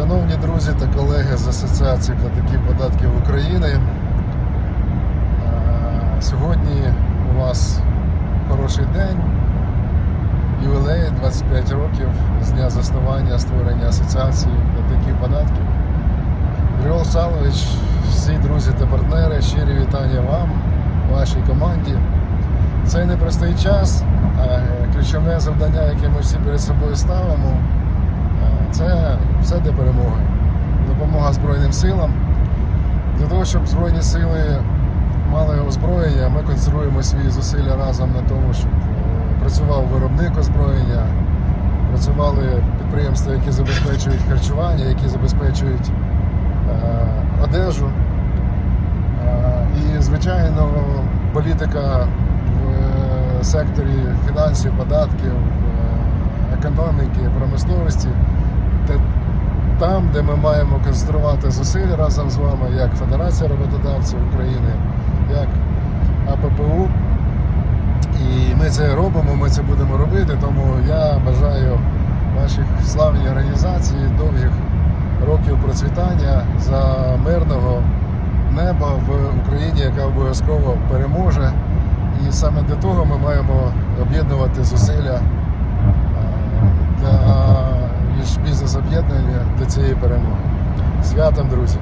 Шановні друзі та колеги з Асоціації платників податків України. е, Сьогодні у вас хороший день, ювілей 25 років з дня заснування створення Асоціації платників податків. Григорій Салович, всі друзі та партнери, щирі вітання вам, вашій команді. Цей непростий час, а ключове завдання, яке ми всі перед собою ставимо, е, це все для перемоги. Допомога Збройним силам. Для того, щоб Збройні сили мали озброєння, ми концентруємо свої зусилля разом на тому, щоб е, працював виробник озброєння, працювали підприємства, які забезпечують харчування, які забезпечують е, одежу. Е, І, звичайно, політика в е, секторі фінансів, податків, е, економіки, промисловості. Там, де ми маємо концентрувати зусилля разом з вами, як Федерація роботодавців України, як АППУ. І ми це робимо, ми це будемо робити, тому я бажаю вашій славній організації довгих років процвітання за мирного неба в Україні, яка обов'язково переможе. І саме для того ми маємо об'єднувати зусилля е, для між бізнес-об'єднання до цієї перемоги. Святом, друзі!